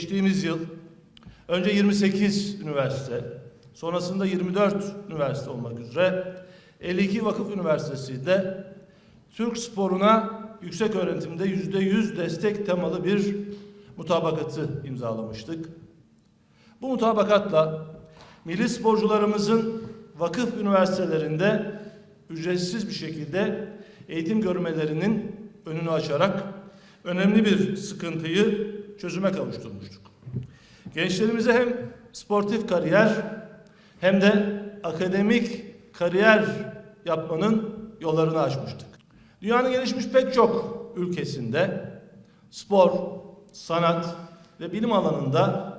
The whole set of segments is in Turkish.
geçtiğimiz yıl önce 28 üniversite, sonrasında 24 üniversite olmak üzere 52 vakıf üniversitesi'nde Türk sporuna yüksek öğretimde yüzde yüz destek temalı bir mutabakatı imzalamıştık. Bu mutabakatla milli sporcularımızın vakıf üniversitelerinde ücretsiz bir şekilde eğitim görmelerinin önünü açarak önemli bir sıkıntıyı çözüme kavuşturmuştuk. Gençlerimize hem sportif kariyer hem de akademik kariyer yapmanın yollarını açmıştık. Dünyanın gelişmiş pek çok ülkesinde spor, sanat ve bilim alanında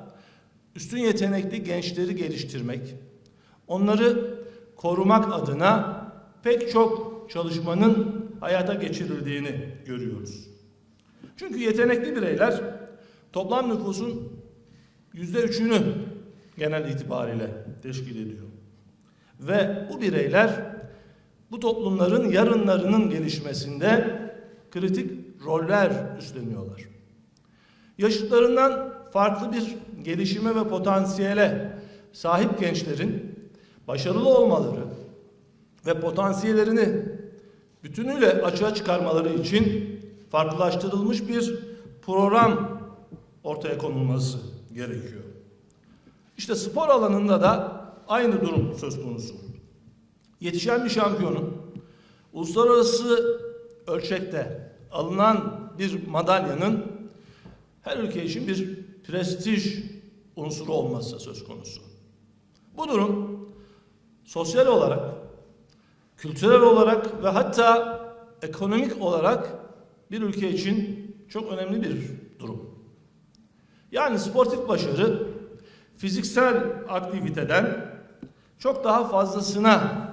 üstün yetenekli gençleri geliştirmek, onları korumak adına pek çok çalışmanın hayata geçirildiğini görüyoruz. Çünkü yetenekli bireyler toplam nüfusun yüzde üçünü genel itibariyle teşkil ediyor. Ve bu bireyler bu toplumların yarınlarının gelişmesinde kritik roller üstleniyorlar. Yaşıtlarından farklı bir gelişime ve potansiyele sahip gençlerin başarılı olmaları ve potansiyellerini bütünüyle açığa çıkarmaları için farklılaştırılmış bir program ortaya konulması gerekiyor. İşte spor alanında da aynı durum söz konusu. Yetişen bir şampiyonun uluslararası ölçekte alınan bir madalyanın her ülke için bir prestij unsuru olması söz konusu. Bu durum sosyal olarak, kültürel olarak ve hatta ekonomik olarak bir ülke için çok önemli bir durum. Yani sportif başarı fiziksel aktiviteden çok daha fazlasına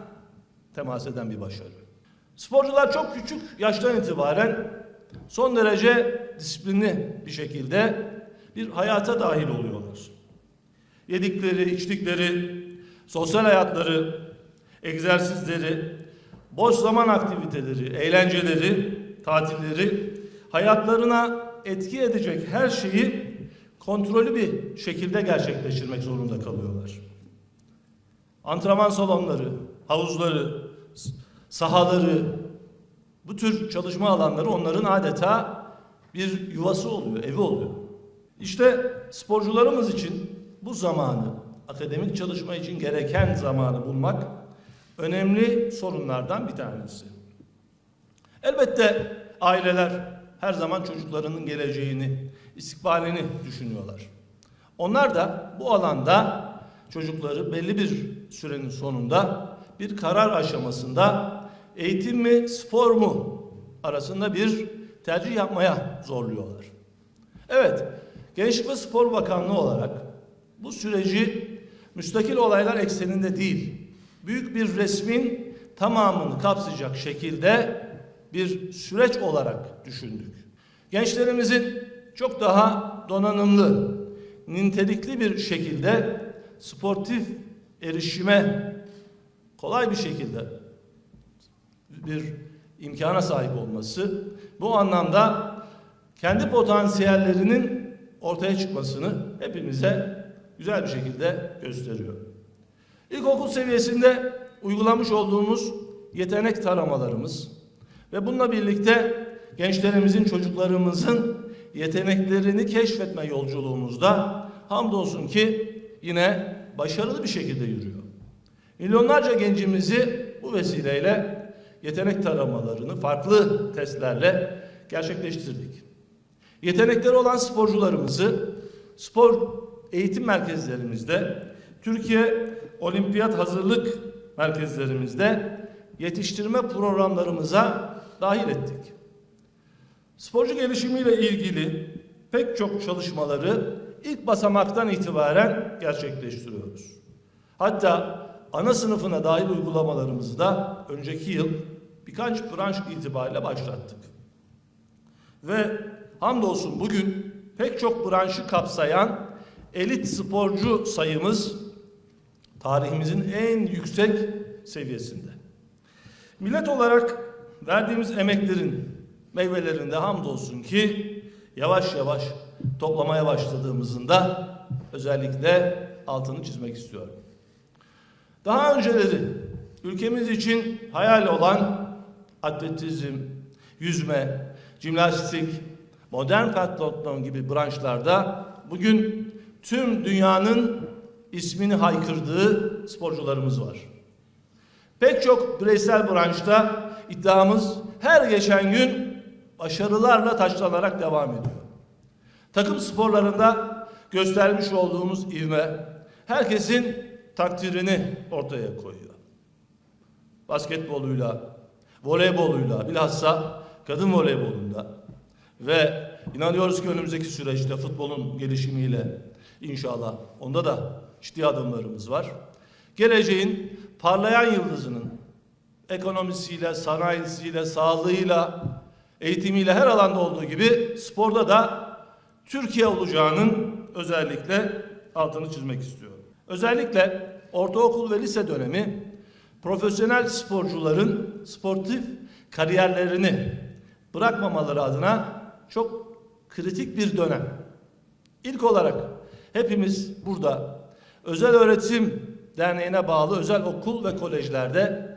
temas eden bir başarı. Sporcular çok küçük yaştan itibaren son derece disiplinli bir şekilde bir hayata dahil oluyorlar. Yedikleri, içtikleri, sosyal hayatları, egzersizleri, boş zaman aktiviteleri, eğlenceleri, tatilleri, hayatlarına etki edecek her şeyi kontrollü bir şekilde gerçekleştirmek zorunda kalıyorlar. Antrenman salonları, havuzları, sahaları, bu tür çalışma alanları onların adeta bir yuvası oluyor, evi oluyor. İşte sporcularımız için bu zamanı, akademik çalışma için gereken zamanı bulmak önemli sorunlardan bir tanesi. Elbette aileler her zaman çocuklarının geleceğini, istikbalini düşünüyorlar. Onlar da bu alanda çocukları belli bir sürenin sonunda bir karar aşamasında eğitim mi, spor mu arasında bir tercih yapmaya zorluyorlar. Evet, Gençlik ve Spor Bakanlığı olarak bu süreci müstakil olaylar ekseninde değil, büyük bir resmin tamamını kapsayacak şekilde bir süreç olarak düşündük. Gençlerimizin çok daha donanımlı, nitelikli bir şekilde sportif erişime kolay bir şekilde bir imkana sahip olması bu anlamda kendi potansiyellerinin ortaya çıkmasını hepimize güzel bir şekilde gösteriyor. İlkokul seviyesinde uygulamış olduğumuz yetenek taramalarımız ve bununla birlikte gençlerimizin, çocuklarımızın yeteneklerini keşfetme yolculuğumuzda hamdolsun ki yine başarılı bir şekilde yürüyor. Milyonlarca gencimizi bu vesileyle yetenek taramalarını farklı testlerle gerçekleştirdik. Yetenekleri olan sporcularımızı spor eğitim merkezlerimizde, Türkiye Olimpiyat Hazırlık Merkezlerimizde yetiştirme programlarımıza dahil ettik. Sporcu gelişimiyle ilgili pek çok çalışmaları ilk basamaktan itibaren gerçekleştiriyoruz. Hatta ana sınıfına dahil uygulamalarımızı da önceki yıl birkaç branş itibariyle başlattık. Ve hamdolsun bugün pek çok branşı kapsayan elit sporcu sayımız tarihimizin en yüksek seviyesinde. Millet olarak verdiğimiz emeklerin meyvelerinde hamdolsun ki yavaş yavaş toplamaya başladığımızın da özellikle altını çizmek istiyorum. Daha önceleri ülkemiz için hayal olan atletizm, yüzme, jimnastik, modern pentatlon gibi branşlarda bugün tüm dünyanın ismini haykırdığı sporcularımız var. Pek çok bireysel branşta iddiamız her geçen gün başarılarla taçlanarak devam ediyor. Takım sporlarında göstermiş olduğumuz ivme herkesin takdirini ortaya koyuyor. Basketboluyla, voleyboluyla, bilhassa kadın voleybolunda ve inanıyoruz ki önümüzdeki süreçte futbolun gelişimiyle inşallah onda da ciddi adımlarımız var. Geleceğin parlayan yıldızının ekonomisiyle, sanayisiyle, sağlığıyla, eğitimiyle her alanda olduğu gibi sporda da Türkiye olacağının özellikle altını çizmek istiyorum. Özellikle ortaokul ve lise dönemi profesyonel sporcuların sportif kariyerlerini bırakmamaları adına çok kritik bir dönem. İlk olarak hepimiz burada özel öğretim derneğine bağlı özel okul ve kolejlerde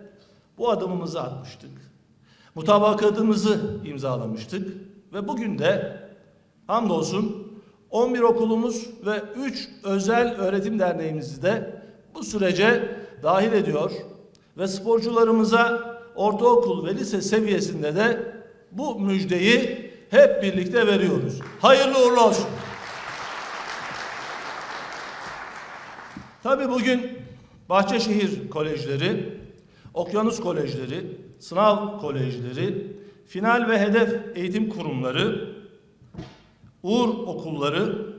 bu adımımızı atmıştık. Mutabakatımızı imzalamıştık ve bugün de hamdolsun 11 okulumuz ve 3 özel öğretim derneğimizi de bu sürece dahil ediyor ve sporcularımıza ortaokul ve lise seviyesinde de bu müjdeyi hep birlikte veriyoruz. Hayırlı uğurlu olsun. Tabii bugün Bahçeşehir kolejleri, Okyanus kolejleri, sınav kolejleri, final ve hedef eğitim kurumları, Uğur okulları,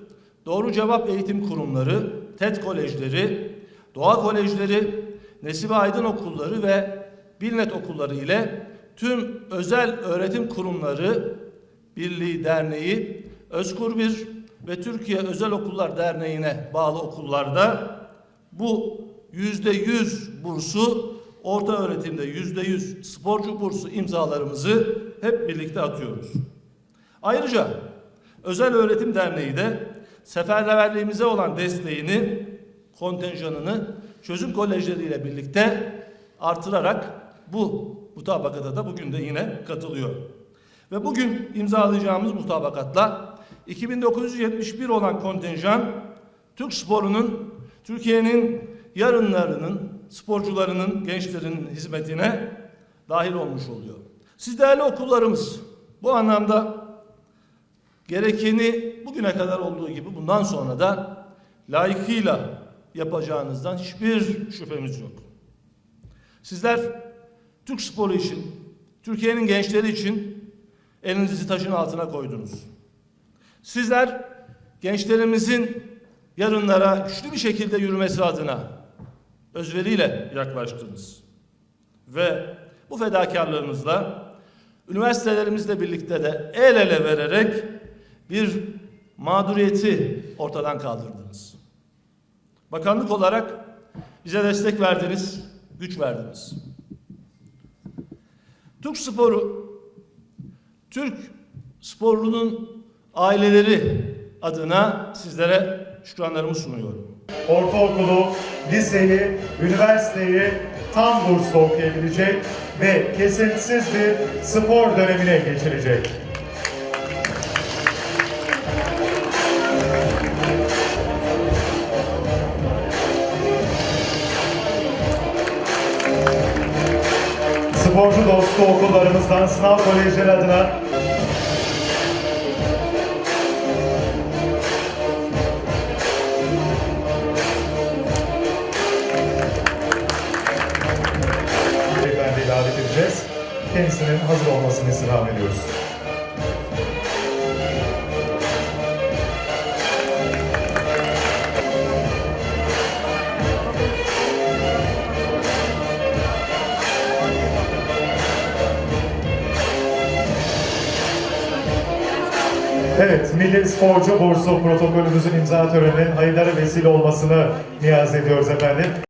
Doğru Cevap Eğitim Kurumları, TED kolejleri, Doğa kolejleri, Nesibe Aydın okulları ve Bilnet okulları ile tüm özel öğretim kurumları Birliği Derneği, Özkur Bir ve Türkiye Özel Okullar Derneği'ne bağlı okullarda bu yüzde yüz bursu orta öğretimde yüzde yüz sporcu bursu imzalarımızı hep birlikte atıyoruz. Ayrıca Özel Öğretim Derneği de seferberliğimize olan desteğini, kontenjanını çözüm kolejleriyle birlikte artırarak bu mutabakata da bugün de yine katılıyor. Ve bugün imzalayacağımız mutabakatla 2971 olan kontenjan Türk sporunun Türkiye'nin yarınlarının, sporcularının, gençlerinin hizmetine dahil olmuş oluyor. Siz değerli okullarımız bu anlamda gerekeni bugüne kadar olduğu gibi bundan sonra da layıkıyla yapacağınızdan hiçbir şüphemiz yok. Sizler Türk sporu için, Türkiye'nin gençleri için elinizi taşın altına koydunuz. Sizler gençlerimizin yarınlara güçlü bir şekilde yürümesi adına özveriyle yaklaştınız. Ve bu fedakarlığınızla üniversitelerimizle birlikte de el ele vererek bir mağduriyeti ortadan kaldırdınız. Bakanlık olarak bize destek verdiniz, güç verdiniz. Türk sporu, Türk sporunun aileleri adına sizlere şükranlarımı sunuyorum. Ortaokulu, liseyi, üniversiteyi tam bursla okuyabilecek ve kesintisiz bir spor dönemine geçirecek. Sporcu dostu okullarımızdan sınav kolejleri adına istirham ediyoruz. Evet, Milli Sporcu Bursu protokolümüzün imza töreninin hayırlara vesile olmasını niyaz ediyoruz efendim.